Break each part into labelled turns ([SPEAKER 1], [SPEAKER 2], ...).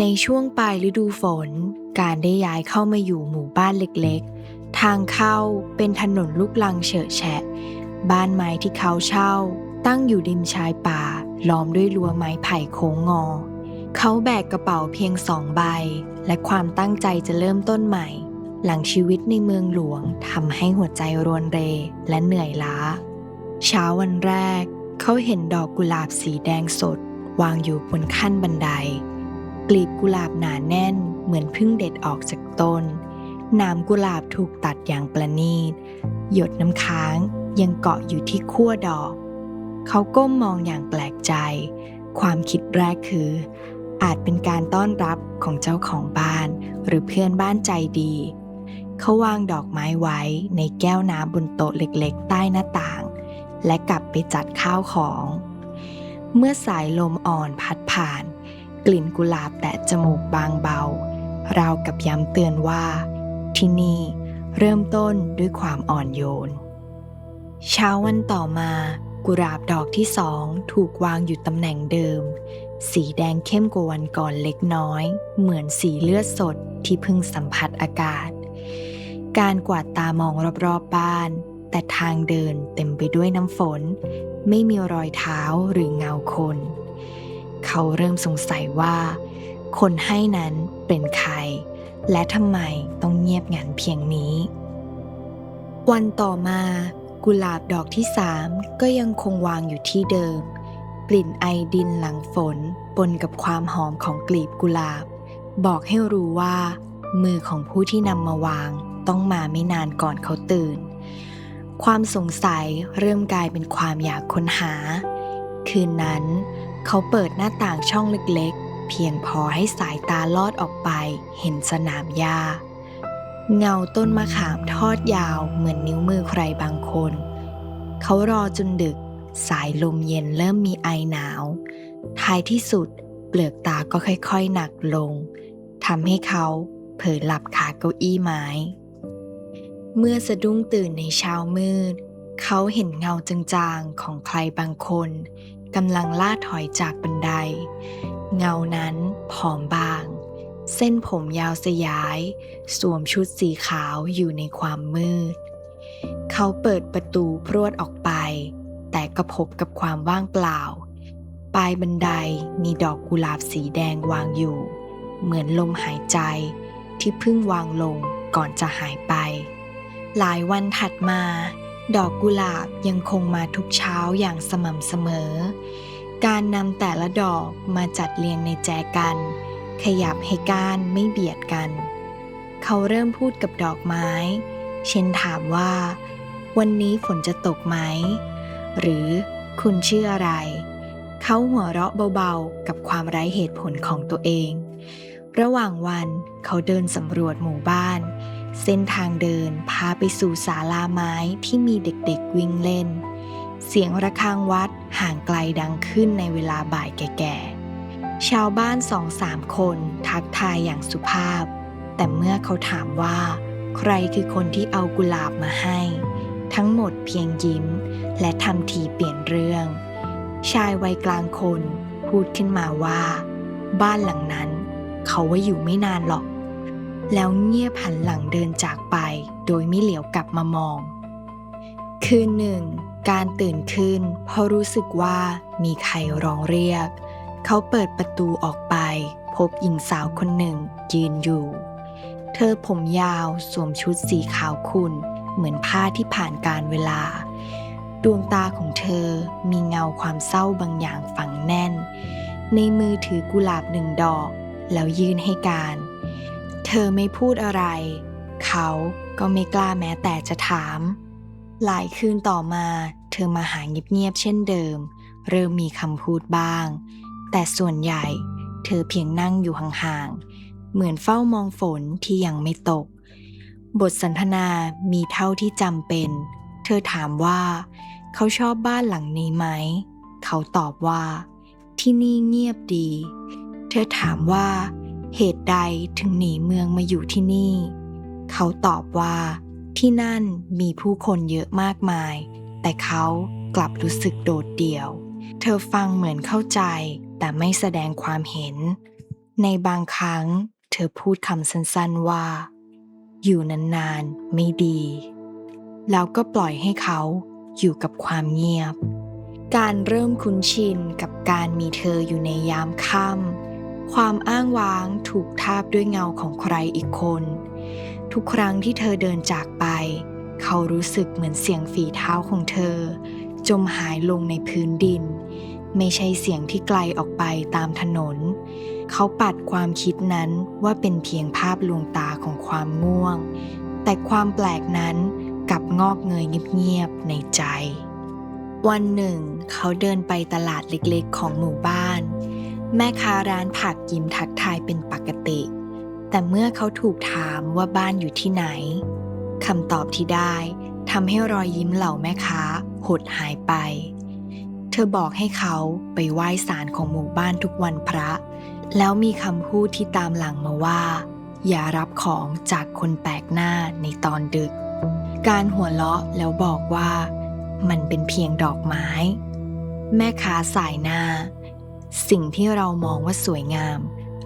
[SPEAKER 1] ในช่วงปลายฤดูฝน การได้ย้ายเข้ามาอยู่หมู่บ้านเล็กๆ ทางเข้าเป็นถนนลูกลังเฉอะแฉะ บ้านไม้ที่เขาเช่า ตั้งอยู่ริมชายป่า ล้อมด้วยรั้วไม้ไผ่โค้งงอ เขาแบกกระเป๋าเพียงสองใบ และความตั้งใจจะเริ่มต้นใหม่ หลังชีวิตในเมืองหลวงทำให้หัวใจรวนเรและเหนื่อยล้า เช้าวันแรก เขาเห็นดอกกุหลาบสีแดงสด วางอยู่บนขั้นบันได กลีบกุหลาบหนาแน่นเหมือนพิ่งเด็ดออกจากต้นหนามกุหลาบถูกตัดอย่างประณีต หยดน้ำค้างยังเกาะอยู่ที่ขั้วดอก เขาก้มมองอย่างแปลกใจ ความคิดแรกคือ อาจเป็นการต้อนรับของเจ้าของบ้านหรือเพื่อนบ้านใจดี เขาวางดอกไม้ไว้ในแก้วน้ำบนโต๊ะเล็กๆ ใต้หน้าต่าง และกลับไปจัดข้าวของ เมื่อสายลมอ่อนพัดผ่าน กลิ่นกุหลาบแตะจมูกบางเบา ราวกับย้ำเตือนว่า ที่นี่เริ่มต้นด้วยความอ่อนโยน เช้าวันต่อมา กุหลาบดอกที่สองถูกวางอยู่ตำแหน่งเดิม สีแดงเข้มกว่าวันก่อนเล็กน้อย เหมือนสีเลือดสดที่เพิ่งสัมผัสอากาศ การกวาดตามองรอบๆบบ้าน แต่ทางเดินเต็มไปด้วยน้ำฝน ไม่มีรอยเท้าหรือเงาคน เขาเริ่มสงสัยว่า คนให้นั้นเป็นใคร และทำไมต้องเงียบงันเพียงนี้ วันต่อมา กุหลาบดอกที่สามก็ยังคงวางอยู่ที่เดิม กลิ่นไอดินหลังฝนปนกับความหอมของกลีบกุหลาบ บอกให้รู้ว่า มือของผู้ที่นำมาวางต้องมาไม่นานก่อนเขาตื่น ความสงสัยเริ่มกลายเป็นความอยากค้นหา คืนนั้น เขาเปิดหน้าต่างช่องเล็กๆ เพียงพอให้สายตาลอดออกไปเห็นสนามหญ้า เงาต้นมะขามทอดยาวเหมือนนิ้วมือใครบางคน เขารอจนดึก สายลมเย็นเริ่มมีไอหนาว ท้ายที่สุด เปลือกตาก็ค่อยๆ หนักลงทำให้เขาเผลอหลับขาเก้าอี้ไม้ เมื่อสะดุ้งตื่นในเช้ามืด เขาเห็นเงาจางๆของใครบางคน กำลังล่าถอยจากบันได เงานั้นผอมบาง เส้นผมยาวสยาย สวมชุดสีขาวอยู่ในความมืด เขาเปิดประตูพรวดออกไป แต่ก็พบกับความว่างเปล่า ปลายบันไดมีดอกกุหลาบสีแดงวางอยู่ เหมือนลมหายใจที่เพิ่งวางลงก่อนจะหายไป หลายวันถัดมา ดอกกุหลาบยังคงมาทุกเช้าอย่างสม่ำเสมอ การนำแต่ละดอกมาจัดเรียงในแจกัน ขยับให้ก้านไม่เบียดกัน เขาเริ่มพูดกับดอกไม้ เช่นถามว่า วันนี้ฝนจะตกไหม หรือคุณชื่ออะไร เขาหัวเราะเบาๆ กับความไร้เหตุผลของตัวเอง ระหว่างวันเขาเดินสำรวจหมู่บ้าน เส้นทางเดินพาไปสู่ศาลาไม้ที่มีเด็กๆวิ่งเล่น เสียงระฆังวัดห่างไกลดังขึ้นในเวลาบ่ายแก่ๆ ชาวบ้านสองสามคนทักทายอย่างสุภาพ แต่เมื่อเขาถามว่า ใครคือคนที่เอากุหลาบมาให้ ทั้งหมดเพียงยิ้ม และทำทีเปลี่ยนเรื่อง ชายวัยกลางคนพูดขึ้นมาว่า บ้านหลังนั้น เขาว่าอยู่ไม่นานหรอก แล้วเงียบหันหลังเดินจากไป โดยไม่เหลียวกลับมามอง คืนหนึ่ง การตื่นขึ้นเพราะรู้สึกว่ามีใครร้องเรียก เขาเปิดประตูออกไป พบหญิงสาวคนหนึ่งยืนอยู่ เธอผมยาวสวมชุดสีขาวขุ่นเหมือนผ้าที่ผ่านการเวลา ดวงตาของเธอมีเงาความเศร้าบางอย่างฝังแน่น ในมือถือกุหลาบหนึ่งดอก แล้วยื่นให้การ เธอไม่พูดอะไร เขาก็ไม่กล้าแม้แต่จะถาม หลายคืนต่อมา เธอมาหาเงียบๆเช่นเดิม เริ่มมีคำพูดบ้าง แต่ส่วนใหญ่ เธอเพียงนั่งอยู่ห่างๆ เหมือนเฝ้ามองฝนที่ยังไม่ตก บทสนทนามีเท่าที่จำเป็น เธอถามว่า เขาชอบบ้านหลังนี้ไหม เขาตอบว่า ที่นี่เงียบดี เธอถามว่า เหตุใดถึงหนีเมืองมาอยู่ที่นี่ เขาตอบว่า ที่นั่นมีผู้คนเยอะมากมาย แต่เขากลับรู้สึกโดดเดี่ยว เธอฟังเหมือนเข้าใจ แต่ไม่แสดงความเห็น ในบางครั้ง เธอพูดคำสั้นๆว่า อยู่นานๆไม่ดี แล้วก็ปล่อยให้เขาอยู่กับความเงียบ การเริ่มคุ้นชินกับการมีเธออยู่ในยามค่ำ ความอ้างว้างถูกทาบด้วยเงาของใครอีกคน ทุกครั้งที่เธอเดินจากไป เขารู้สึกเหมือนเสียงฝีเท้าของเธอ จมหายลงในพื้นดิน ไม่ใช่เสียงที่ไกลออกไปตามถนน เขาปัดความคิดนั้นว่าเป็นเพียงภาพลวงตาของความง่วง แต่ความแปลกนั้นกลับงอกเงยเงียบๆในใจ วันหนึ่ง เขาเดินไปตลาดเล็กๆของหมู่บ้าน แม่ค้าร้านผักยิ้มทักทายเป็นปกติ แต่เมื่อเขาถูกถามว่าบ้านอยู่ที่ไหนคำตอบที่ได้ทำให้รอยยิ้มเหล่าแม่ค้าหดหายไป เธอบอกให้เขาไปไหว้ศาลของหมู่บ้านทุกวันพระ แล้วมีคำพูดที่ตามหลังมาว่า อย่ารับของจากคนแปลกหน้าในตอนดึก การหัวเราะแล้วบอกว่า มันเป็นเพียงดอกไม้ แม่ค้าสายหน้า สิ่งที่เรามองว่าสวยงาม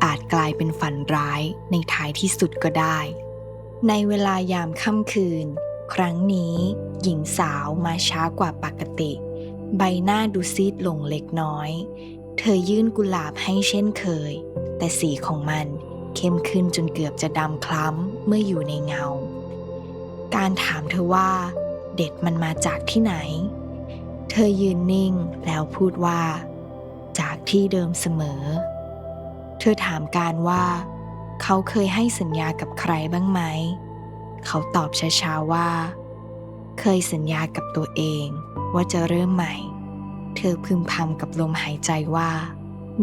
[SPEAKER 1] อาจกลายเป็นฝันร้ายในท้ายที่สุดก็ได้ ในเวลายามค่ำคืน ครั้งนี้ หญิงสาวมาช้ากว่าปกติ ใบหน้าดูซีดลงเล็กน้อย เธอยื่นกุหลาบให้เช่นเคย แต่สีของมันเข้มขึ้นจนเกือบจะดำคล้ำเมื่ออยู่ในเงา การถามเธอว่า เด็ดมันมาจากที่ไหน เธอยืนนิ่งแล้วพูดว่า จากที่เดิมเสมอ เธอถามการว่า เขาเคยให้สัญญากับใครบ้างไหม เขาตอบช้าๆว่า เคยสัญญากับตัวเองว่าจะเริ่มใหม่ เธอพึมพำกับลมหายใจว่า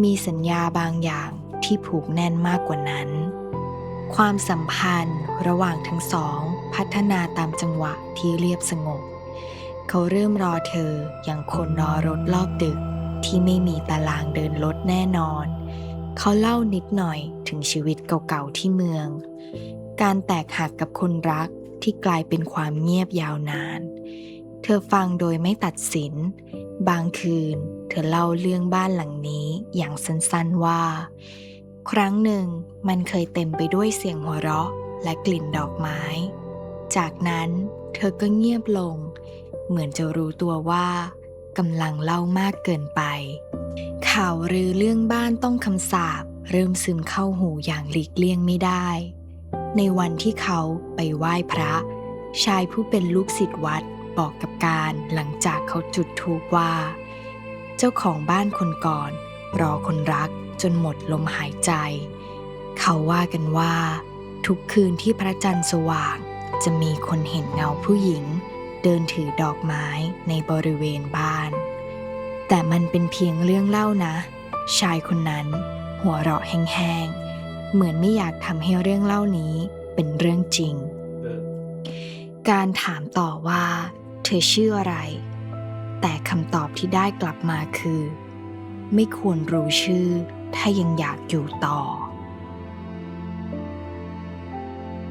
[SPEAKER 1] มีสัญญาบางอย่างที่ผูกแน่นมากกว่านั้น ความสัมพันธ์ระหว่างทั้งสอง พัฒนาตามจังหวะที่เรียบสงบ เขาเริ่มรอเธออย่างคนรอรถรอบดึก ที่ไม่มีตารางเดินรถแน่นอน เขาเล่านิดหน่อยถึงชีวิตเก่าๆที่เมือง การแตกหักกับคนรักที่กลายเป็นความเงียบยาวนาน เธอฟังโดยไม่ตัดสิน บางคืน เธอเล่าเรื่องบ้านหลังนี้อย่างสั้นๆว่า ครั้งหนึ่งมันเคยเต็มไปด้วยเสียงหัวเราะและกลิ่นดอกไม้ จากนั้นเธอก็เงียบลง เหมือนจะรู้ตัวว่า กำลังเล่ามากเกินไป ข่าวลือเรื่องบ้านต้องคำสาปเริ่มซึมเข้าหูอย่างหลีกเลี่ยงไม่ได้ ในวันที่เขาไปไหว้พระ ชายผู้เป็นลูกศิษย์วัดบอกกับการหลังจากเขาจุดธูปว่า เจ้าของบ้านคนก่อน รอคนรักจนหมดลมหายใจ เขาว่ากันว่า ทุกคืนที่พระจันทร์สว่าง จะมีคนเห็นเงาผู้หญิง เดินถือดอกไม้ในบริเวณบ้าน แต่มันเป็นเพียงเรื่องเล่านะ ชายคนนั้น หัวเราะแห้งๆ เหมือนไม่อยากทำให้เรื่องเล่านี้เป็นเรื่องจริง การถามต่อว่า เธอชื่ออะไร แต่คำตอบที่ได้กลับมาคือ ไม่ควรรู้ชื่อ ถ้ายังอยากอยู่ต่อ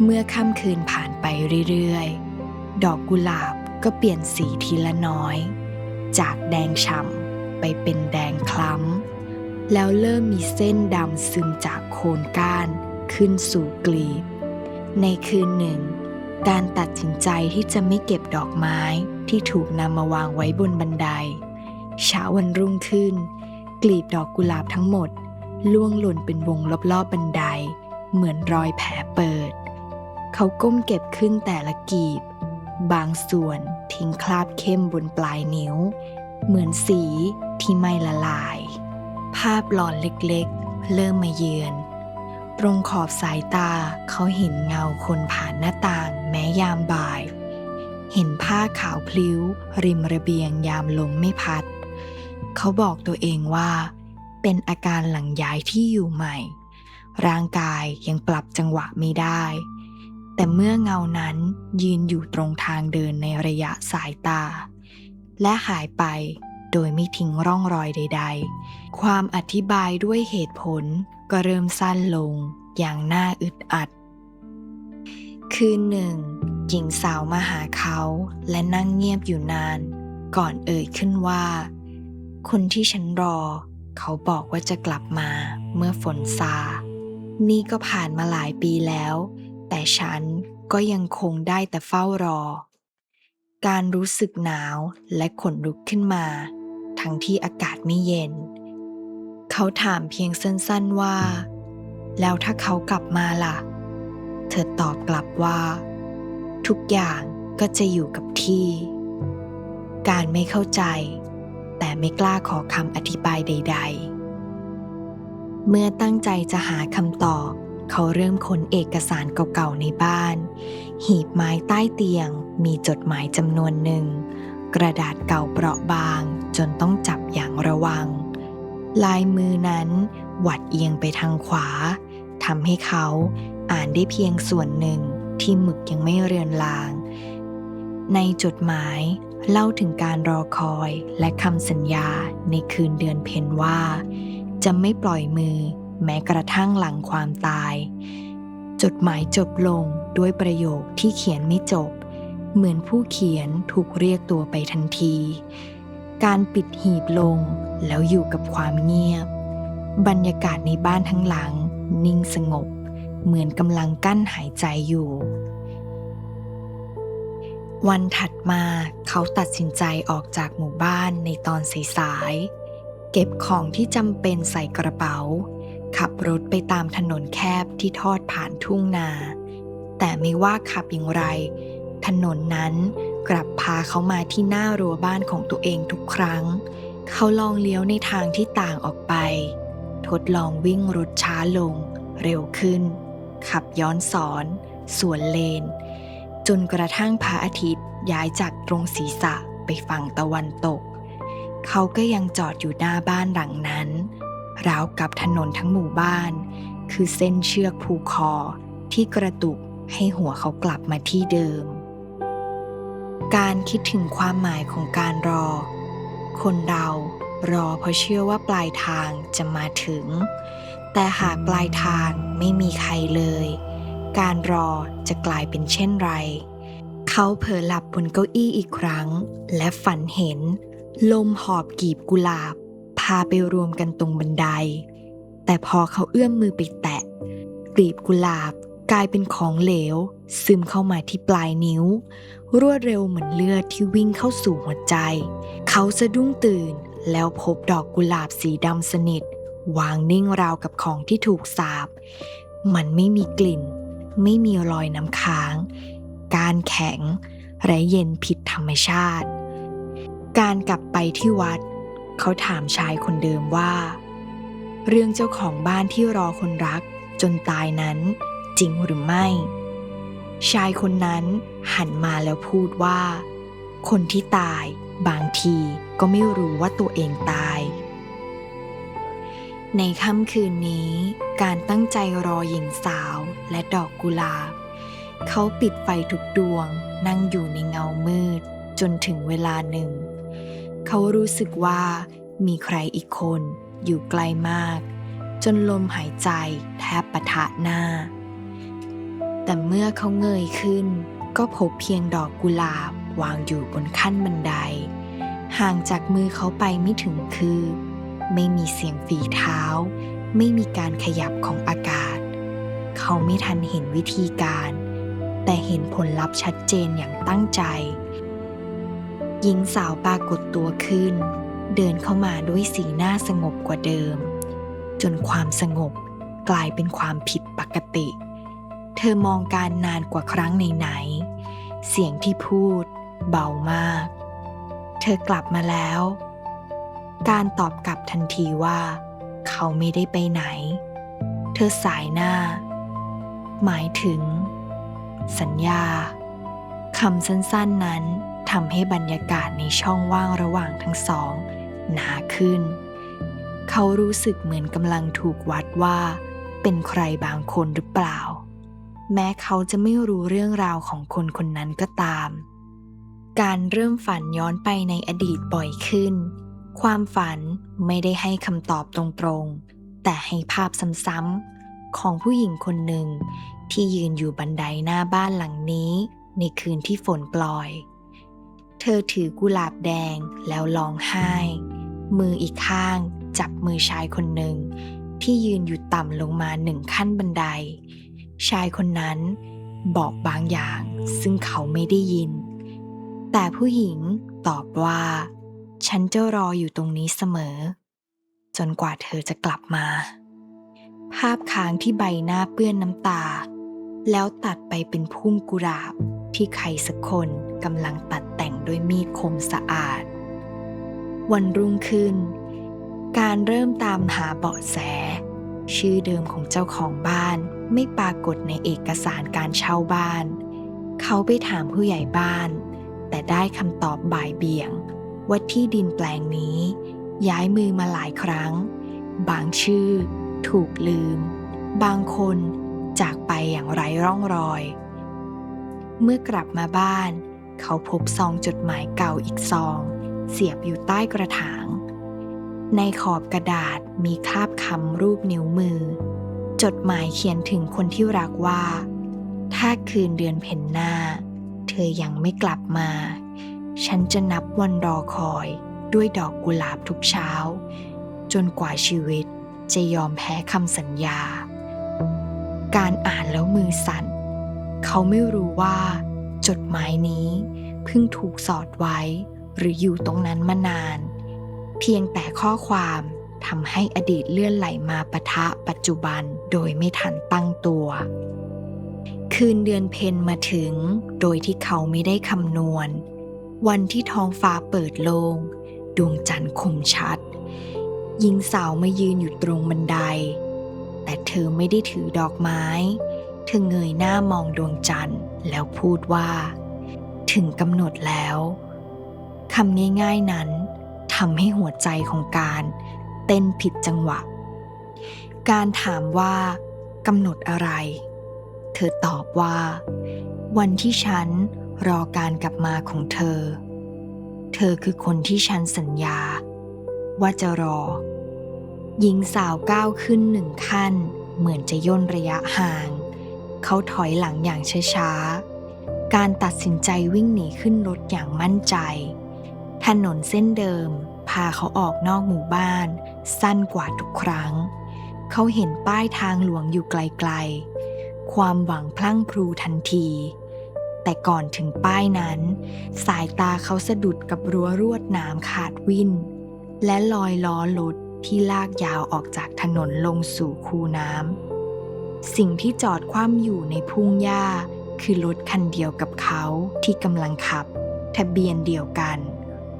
[SPEAKER 1] เมื่อค่ำคืนผ่านไปเรื่อยๆ ดอกกุหลาบ ก็เปลี่ยนสีทีละน้อย จากแดงฉ่ำไปเป็นแดงคล้ำ แล้วเริ่มมีเส้นดำซึมจากโคนก้านขึ้นสู่กลีบ ในคืนหนึ่ง การตัดสินใจที่จะไม่เก็บดอกไม้ที่ถูกนำมาวางไว้บนบันได เช้าวันรุ่งขึ้น กลีบดอกกุหลาบทั้งหมดล่วงหล่นเป็นวงรอบๆบันได เหมือนรอยแผลเปิด เขาก้มเก็บขึ้นแต่ละกลีบ บางส่วนทิ้งคราบเข้มบนปลายนิ้ว เหมือนสีที่ไม่ละลาย ภาพหลอนเล็กๆ เริ่มมาเยือน ตรงขอบสายตาเขาเห็นเงาคนผ่านหน้าต่างแม้ยามบ่าย เห็นผ้าขาวพลิ้ว ริมระเบียงยามลมไม่พัด เขาบอกตัวเองว่า เป็นอาการหลังย้ายที่อยู่ใหม่ ร่างกายยังปรับจังหวะไม่ได้ แต่เมื่อเงานั้นยืนอยู่ตรงทางเดินในระยะสายตา และหายไปโดยไม่ทิ้งร่องรอยใด ๆ ความอธิบายด้วยเหตุผลก็เริ่มสั้นลงอย่างน่าอึดอัด คืนหนึ่ง หญิงสาวมาหาเขาและนั่งเงียบอยู่นาน ก่อนเอ่ยขึ้นว่า คนที่ฉันรอ เขาบอกว่าจะกลับมาเมื่อฝนซา นี่ก็ผ่านมาหลายปีแล้ว แต่ฉันก็ยังคงได้แต่เฝ้ารอ การรู้สึกหนาวและขนลุกขึ้นมา ทั้งที่อากาศไม่เย็น เขาถามเพียงสั้นๆว่า แล้วถ้าเขากลับมาล่ะ เธอตอบกลับว่า ทุกอย่างก็จะอยู่กับที่ การไม่เข้าใจ แต่ไม่กล้าขอคำอธิบายใด ๆ เมื่อตั้งใจจะหาคำตอบ เขาเริ่มค้นเอกสารเก่าๆในบ้าน หีบไม้ใต้เตียง มีจดหมายจำนวนหนึ่ง กระดาษเก่าเปราะบาง จนต้องจับอย่างระวัง ลายมือนั้นหวัดเอียงไปทางขวาทำให้เขาอ่านได้เพียงส่วนหนึ่งที่หมึกยังไม่เรือนลาง ในจดหมายเล่าถึงการรอคอยและคำสัญญาในคืนเดือนเพ็ญว่า จะไม่ปล่อยมือ แม้กระทั่งหลังความตาย จดหมายจบลงด้วยประโยคที่เขียนไม่จบ เหมือนผู้เขียนถูกเรียกตัวไปทันที การปิดหีบลงแล้วอยู่กับความเงียบ บรรยากาศในบ้านทั้งหลัง นิ่งสงบ เหมือนกำลังกั้นหายใจอยู่ วันถัดมาเขาตัดสินใจออกจากหมู่บ้านในตอนสายๆเก็บของที่จำเป็นใส่กระเป๋า ขับรถไปตามถนนแคบที่ทอดผ่านทุ่งนา แต่ไม่ว่าขับอย่างไร ถนนนั้นกลับพาเขามาที่หน้ารั้วบ้านของตัวเองทุกครั้ง เขาลองเลี้ยวในทางที่ต่างออกไป ทดลองวิ่งรถช้าลง เร็วขึ้น ขับย้อนสอน สวนเลน จนกระทั่งพระอาทิตย์ย้ายจากตรงศีรษะไปฝั่งตะวันตก เขาก็ยังจอดอยู่หน้าบ้านหลังนั้น ราวกับถนนทั้งหมู่บ้าน คือเส้นเชือกผูกคอที่กระตุกให้หัวเขากลับมาที่เดิม การคิดถึงความหมายของการรอ คนเรารอเพราะเชื่อว่าปลายทางจะมาถึง แต่หากปลายทางไม่มีใครเลย การรอจะกลายเป็นเช่นไร เขาเผลอหลับบนเก้าอี้อีกครั้ง และฝันเห็น ลมหอบกีบกุหลาบาไปรวมกันตรงบันได แต่พอเขาเอื้อมมือไปแตะกลีบกุหลาบกลายเป็นของเหลว ซึมเข้ามาที่ปลายนิ้ว รวดเร็วเหมือนเลือดที่วิ่งเข้าสู่หัวใจ เขาสะดุ้งตื่นแล้วพบดอกกุหลาบสีดำสนิท วางนิ่งราวกับของที่ถูกสาบ มันไม่มีกลิ่น ไม่มีรอยน้ำค้าง การแข็ง และเย็นผิดธรรมชาติ การกลับไปที่วัด เขาถามชายคนเดิมว่า เรื่องเจ้าของบ้านที่รอคนรักจนตายนั้น จริงหรือไม่ ชายคนนั้นหันมาแล้วพูดว่า คนที่ตายบางทีก็ไม่รู้ว่าตัวเองตาย ในค่ำคืนนี้ การตั้งใจรอหญิงสาวและดอกกุหลาบ เขาปิดไฟทุกดวงนั่งอยู่ในเงามืด จนถึงเวลาหนึ่ง เขารู้สึกว่ามีใครอีกคนอยู่ไกลมาก จนลมหายใจแทบปะทะหน้า แต่เมื่อเขาเงยขึ้น ก็พบเพียงดอกกุหลาบวางอยู่บนขั้นบันได ห่างจากมือเขาไปไม่ถึงคืบไม่มีเสียงฝีเท้า ไม่มีการขยับของอากาศ เขาไม่ทันเห็นวิธีการ แต่เห็นผลลัพธ์ชัดเจนอย่างตั้งใจ หญิงสาวปรากฏตัวขึ้น เดินเข้ามาด้วยสีหน้าสงบกว่าเดิม จนความสงบกลายเป็นความผิดปกติ เธอมองการนานกว่าครั้งไหนๆเสียงที่พูด เบามาก เธอกลับมาแล้ว การตอบกลับทันทีว่า เขาไม่ได้ไปไหน เธอสายหน้า หมายถึง สัญญาคำสั้นๆนั้น ทำให้บรรยากาศในช่องว่างระหว่างทั้งสองหนาขึ้น เขารู้สึกเหมือนกำลังถูกวัดว่า เป็นใครบางคนหรือเปล่า แม้เขาจะไม่รู้เรื่องราวของคนคนนั้นก็ตาม การเริ่มฝันย้อนไปในอดีตบ่อยขึ้น ความฝันไม่ได้ให้คำตอบตรงๆ แต่ให้ภาพซ้ำๆของผู้หญิงคนหนึ่งที่ยืนอยู่บันไดหน้าบ้านหลังนี้ในคืนที่ฝนปล่อย เธอถือกุหลาบแดงแล้วร้องไห้ มืออีกข้างจับมือชายคนหนึ่ง ที่ยืนอยู่ต่ำลงมาหนึ่งขั้นบันได ชายคนนั้นบอกบางอย่างซึ่งเขาไม่ได้ยิน แต่ผู้หญิงตอบว่า ฉันจะรออยู่ตรงนี้เสมอ จนกว่าเธอจะกลับมา ภาพค้างที่ใบหน้าเปื้อนน้ำตา แล้วตัดไปเป็นพุ่มกุหลาบที่ใครสักคน กำลังตัดแต่งด้วยมีดคมสะอาด วันรุ่งขึ้น การเริ่มตามหาเบาะแส ชื่อเดิมของเจ้าของบ้านไม่ปรากฏในเอกสารการเช่าบ้าน เขาไปถามผู้ใหญ่บ้าน แต่ได้คำตอบบ่ายเบี่ยง ว่าที่ดินแปลงนี้ ย้ายมือมาหลายครั้ง บางชื่อ ถูกลืม บางคนจากไปอย่างไร้ร่องรอย เมื่อกลับมาบ้าน เขาพบซองจดหมายเก่าอีกซอง เสียบอยู่ใต้กระถาง ในขอบกระดาษมีคราบคำรูปนิ้วมือ จดหมายเขียนถึงคนที่รักว่า ถ้าคืนเดือนเพ็ญหน้า เธอยังไม่กลับมา ฉันจะนับวันรอคอยด้วยดอกกุหลาบทุกเช้า จนกว่าชีวิตจะยอมแพ้คำสัญญา การอ่านแล้วมือสั่น เขาไม่รู้ว่า จดหมายนี้เพิ่งถูกสอดไว้ หรืออยู่ตรงนั้นมานาน เพียงแต่ข้อความทำให้อดีตเลื่อนไหลมาปะทะปัจจุบันโดยไม่ทันตั้งตัว คืนเดือนเพ็ญมาถึง โดยที่เขาไม่ได้คำนวณ วันที่ท้องฟ้าเปิดโลง่งดวงจันทร์คมชัดหญิงสาวมายืนอยู่ตรงบันได แต่เธอไม่ได้ถือดอกไม้ เธอเงยหน้ามองดวงจันทร์ แล้วพูดว่า ถึงกำหนดแล้วคำง่ายๆนั้นทำให้หัวใจของการเต้นผิดจังหวะ การถามว่ากำหนดอะไร เธอตอบว่า วันที่ฉันรอการกลับมาของเธอ เธอคือคนที่ฉันสัญญา ว่าจะรอ หญิงสาวก้าวขึ้นหนึ่งขั้น เหมือนจะย่นระยะห่าง เขาถอยหลังอย่างช้าๆ การตัดสินใจวิ่งหนีขึ้นรถอย่างมั่นใจ ถนนเส้นเดิม พาเขาออกนอกหมู่บ้าน สั้นกว่าทุกครั้ง เขาเห็นป้ายทางหลวงอยู่ไกลๆ ความหวังพลั่งพลูทันที แต่ก่อนถึงป้ายนั้น สายตาเขาสะดุดกับรั้วรวดหนามขาดวิ่น และลอยล้อรถที่ลากยาวออกจากถนนลงสู่คูน้ำ สิ่งที่จอดคว่ำอยู่ในพุ่งหญ้า คือรถคันเดียวกับเขาที่กำลังขับ ทะเบียนเดียวกัน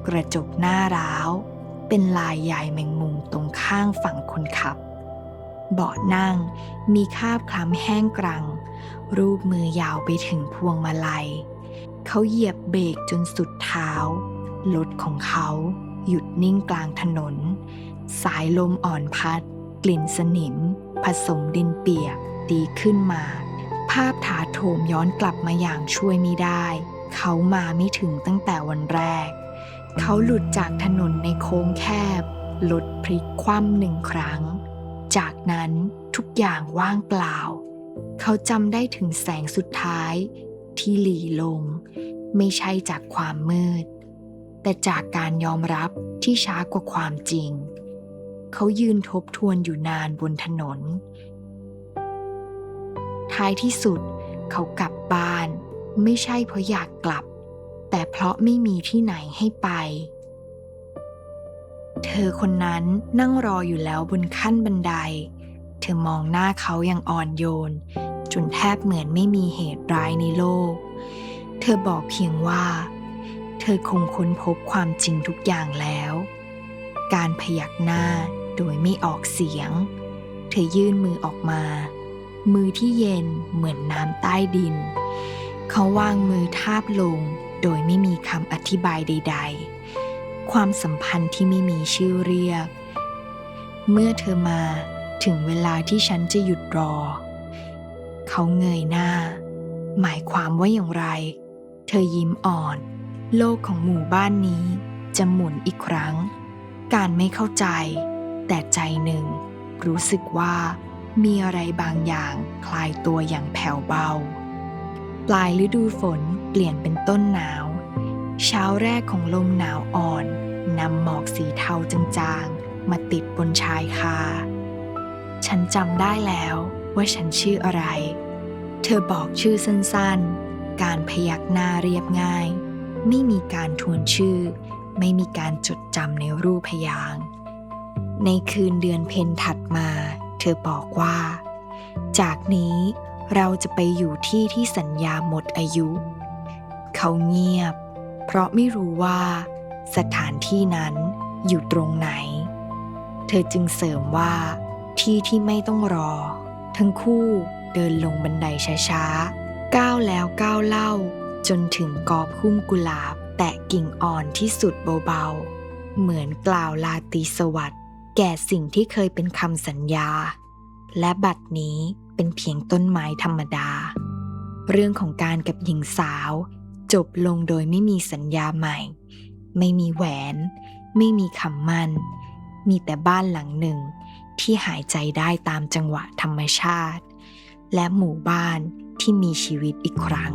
[SPEAKER 1] กระจกหน้าร้าว เป็นลายใหญ่แมงมุมตรงข้างฝั่งคนขับ เบาะนั่งมีคราบคล้ำแห้งกรัง รูปมือยาวไปถึงพวงมาลัย เขาเหยียบเบรกจนสุดเท้ารถของเขาหยุดนิ่งกลางถนน สายลมอ่อนพัด กลิ่นสนิม ผสมดินเปียกตีขึ้นมา ภาพถาโถมย้อนกลับมาอย่างช่วยไม่ได้ เขามาไม่ถึงตั้งแต่วันแรก เขาหลุดจากถนนในโค้งแคบรถพลิกคว่ำหนึ่งครั้ง จากนั้นทุกอย่างว่างเปล่า เขาจำได้ถึงแสงสุดท้าย ที่หลีลง ไม่ใช่จากความมืด แต่จากการยอมรับที่ช้ากว่าความจริง เขายืนทบทวนอยู่นานบนถนน ท้ายที่สุดเขากลับบ้าน ไม่ใช่เพราะอยากกลับ แต่เพราะไม่มีที่ไหนให้ไป เธอคนนั้นนั่งรออยู่แล้วบนขั้นบันได เธอมองหน้าเขาอย่างอ่อนโยน จนแทบเหมือนไม่มีเหตุร้ายในโลก เธอบอกเพียงว่า เธอคงค้นพบความจริงทุกอย่างแล้วการพยักหน้า โดยไม่ออกเสียง เธอยื่นมือออกมา มือที่เย็นเหมือนน้ำใต้ดิน เขาวางมือทาบลง โดยไม่มีคำอธิบายใด ๆ ความสัมพันธ์ที่ไม่มีชื่อเรียก เมื่อเธอมาถึงเวลาที่ฉันจะหยุดรอ เขาเงยหน้า หมายความว่าอย่างไร เธอยิ้มอ่อน โลกของหมู่บ้านนี้จะหมุนอีกครั้ง การไม่เข้าใจ แต่ใจหนึ่ง รู้สึกว่ามีอะไรบางอย่างคลายตัวอย่างแผ่วเบา ปลายฤดูฝนเปลี่ยนเป็นต้นหนาว เช้าแรกของลมหนาวอ่อนนำหมอกสีเทาจางๆ มาติดบนชายคา ฉันจำได้แล้วว่าฉันชื่ออะไร เธอบอกชื่อสั้นๆ การพยักหน้าเรียบง่าย ไม่มีการทวนชื่อ ไม่มีการจดจำในรูปพยางค์ ในคืนเดือนเพ็ญถัดมา เธอบอกว่า จากนี้เราจะไปอยู่ที่ที่สัญญาหมดอายุ เขาเงียบ เพราะไม่รู้ว่า สถานที่นั้นอยู่ตรงไหน เธอจึงเสริมว่าที่ที่ไม่ต้องรอ ทั้งคู่เดินลงบันไดช้าๆ ก้าวแล้วก้าวเล่า จนถึงกอบคุ้มกุหลาบ แตะกิ่งอ่อนที่สุดเบาๆ เหมือนกล่าวลาตีสวัสด แก่สิ่งที่เคยเป็นคำสัญญา และบัดนี้เป็นเพียงต้นไม้ธรรมดา เรื่องของการกับหญิงสาว จบลงโดยไม่มีสัญญาใหม่ ไม่มีแหวน ไม่มีคำมั่น มีแต่บ้านหลังหนึ่งที่หายใจได้ตามจังหวะธรรมชาติ และหมู่บ้านที่มีชีวิตอีกครั้ง